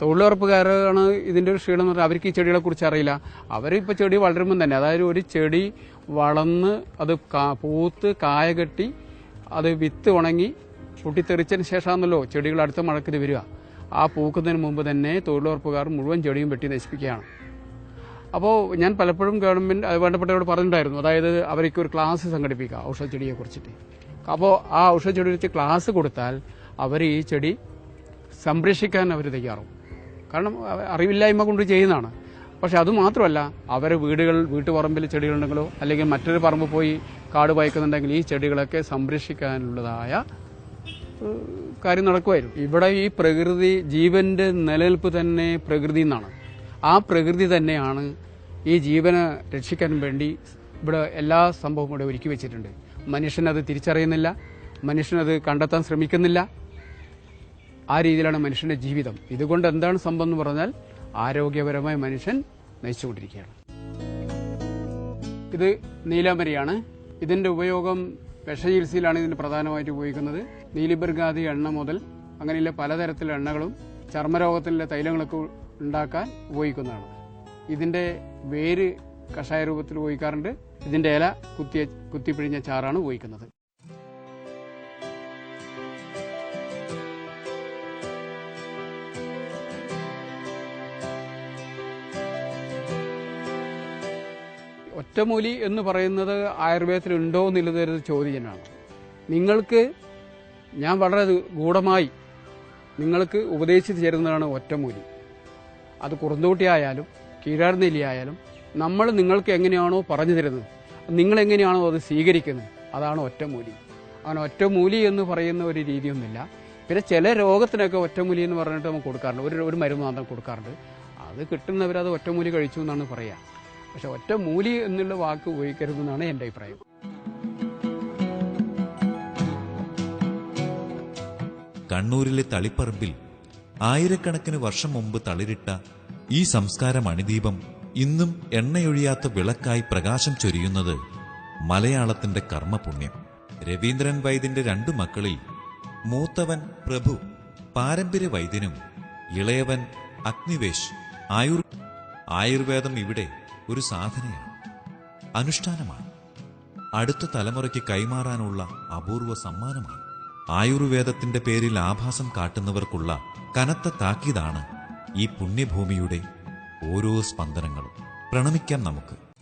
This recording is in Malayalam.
തൊഴിലുറപ്പുകാരാണ് ഇതിന്റെ ഒരു ക്ഷീണം എന്ന് പറഞ്ഞാൽ അവർക്ക് ഈ ചെടികളെ കുറിച്ച് അറിയില്ല. അവരിപ്പോൾ ചെടി വളരുമ്പം തന്നെ അതായത് ഒരു ചെടി വളർന്ന് അത് പൂത്ത് കായ കെട്ടി അത് വിത്ത് ഉണങ്ങി പൊട്ടിത്തെറിച്ചതിന് ശേഷമാണല്ലോ ചെടികൾ അടുത്ത മഴയ്ക്ക് ഇത് വരിക. ആ പൂക്കുന്നതിന് മുമ്പ് തന്നെ തൊഴിലുറപ്പുകാർ മുഴുവൻ ചെടിയും വെട്ടി നശിപ്പിക്കുകയാണ്. അപ്പോൾ ഞാൻ പലപ്പോഴും ഗവൺമെന്റ് അത് വേണ്ടപ്പെട്ടവരോട് പറഞ്ഞിട്ടുണ്ടായിരുന്നു. അതായത് അവർക്ക് ഒരു ക്ലാസ് സംഘടിപ്പിക്കുക ഔഷധ ചെടിയെ കുറിച്ചിട്ട്. അപ്പോൾ ആ ഔഷധ ചെടി വെച്ച് ക്ലാസ് കൊടുത്താൽ അവർ ഈ ചെടി സംരക്ഷിക്കാൻ അവർ തയ്യാറും കാരണം അറിവില്ലായ്മ കൊണ്ട് ചെയ്യുന്നതാണ്. പക്ഷെ അത് മാത്രമല്ല അവരെ വീടുകൾ വീട്ടുപറമ്പിൽ ചെടികളുണ്ടെങ്കിലോ അല്ലെങ്കിൽ മറ്റൊരു പറമ്പ് പോയി കാട് വായിക്കുന്നുണ്ടെങ്കിൽ ഈ ചെടികളൊക്കെ സംരക്ഷിക്കാനുള്ളതായ കാര്യം നടക്കുമായിരുന്നു. ഇവിടെ ഈ പ്രകൃതി ജീവന്റെ നിലനിൽപ്പ് തന്നെ പ്രകൃതി എന്നാണ്. ആ പ്രകൃതി തന്നെയാണ് ഈ ജീവനെ രക്ഷിക്കാൻ വേണ്ടി ഇവിടെ എല്ലാ സംഭവവും ഇവിടെ ഒരുക്കി വെച്ചിട്ടുണ്ട്. മനുഷ്യനത് തിരിച്ചറിയുന്നില്ല. മനുഷ്യനത് കണ്ടെത്താൻ ശ്രമിക്കുന്നില്ല. ആ രീതിയിലാണ് മനുഷ്യന്റെ ജീവിതം. ഇതുകൊണ്ട് എന്താണ് സംഭവം എന്ന് പറഞ്ഞാൽ ആരോഗ്യപരമായ മനുഷ്യൻ നയിച്ചുകൊണ്ടിരിക്കുകയാണ്. ഇത് നീലാമരിയാണ് ഇതിന്റെ ഉപയോഗം വിഷചികിത്സയിലാണ് ഇതിന് പ്രധാനമായിട്ട് ഉപയോഗിക്കുന്നത്. നീലിബർഗാദി എണ്ണ മുതൽ അങ്ങനെയുള്ള പലതരത്തിലുള്ള എണ്ണകളും ചർമ്മരോഗത്തിലെ തൈലങ്ങളൊക്കെ ഉണ്ടാക്കാൻ ഉപയോഗിക്കുന്നതാണ്. ഇതിന്റെ വേര് കഷായ രൂപത്തിൽ ഉപയോഗിക്കാറുണ്ട്. ഇതിന്റെ ഇല കുത്തിയ കുത്തിപ്പിഴിഞ്ഞ ചാറാണ് ഉപയോഗിക്കുന്നത്. ഒറ്റമൂലി എന്ന് പറയുന്നത് ആയുർവേദത്തിൽ ഉണ്ടോ എന്നുള്ളതൊരു ചോദ്യമാണ് നിങ്ങൾക്ക് ഞാൻ വളരെ ഗൂഢമായി നിങ്ങൾക്ക് ഉപദേശിച്ചു ചേരുന്നതാണ് ഒറ്റമൂലി. അത് കുറുന്തോട്ടി ആയാലും നമ്മൾ നിങ്ങൾക്ക് എങ്ങനെയാണോ പറഞ്ഞു തരുന്നത് നിങ്ങൾ എങ്ങനെയാണോ അത് സ്വീകരിക്കുന്നത് അതാണ് ഒറ്റമൂലി. അങ്ങനെ ഒറ്റമൂലി എന്ന് പറയുന്ന ഒരു രീതിയൊന്നുമില്ല. പിന്നെ ചില രോഗത്തിനൊക്കെ ഒറ്റമൂലി എന്ന് പറഞ്ഞിട്ട് നമുക്ക് കൊടുക്കാറുണ്ട്. ഒരു ഒരു മരുന്ന് മാത്രം കൊടുക്കാറുണ്ട്. അത് കിട്ടുന്നവരത് ഒറ്റമൂലി കഴിച്ചു എന്നാണ് പറയുക. പക്ഷെ ഒറ്റ മൂലി എന്നുള്ള വാക്ക് ഉപയോഗിക്കരുതെന്നാണ് എന്റെ അഭിപ്രായം. കണ്ണൂരിലെ തളിപ്പറമ്പിൽ ആയിരക്കണക്കിന് വർഷം മുമ്പ് തളിരിട്ട ഈ സംസ്കാര മണിദീപം ഇന്നും എണ്ണയൊഴിയാത്ത വിളക്കായി പ്രകാശം ചൊരിയുന്നത് മലയാളത്തിന്റെ കർമ്മപുണ്യം. രവീന്ദ്രൻ വൈദ്യന്റെ രണ്ടു മക്കളിൽ മൂത്തവൻ പ്രഭു പാരമ്പര്യ വൈദ്യനും ഇളയവൻ അഗ്നിവേശ് ആയുർ ആയുർവേദം ഇവിടെ ഒരു സാധനയാണ്. അനുഷ്ഠാനമാണ്. അടുത്ത തലമുറയ്ക്ക് കൈമാറാനുള്ള അപൂർവ സമ്മാനമാണ്. ആയുർവേദത്തിന്റെ പേരിൽ ആഭാസം കാട്ടുന്നവർക്കുള്ള കനത്ത താക്കീതാണ് ഈ പുണ്യഭൂമിയുടെ ഓരോ സ്പന്ദനങ്ങളും. പ്രണമിക്കാം നമുക്ക്.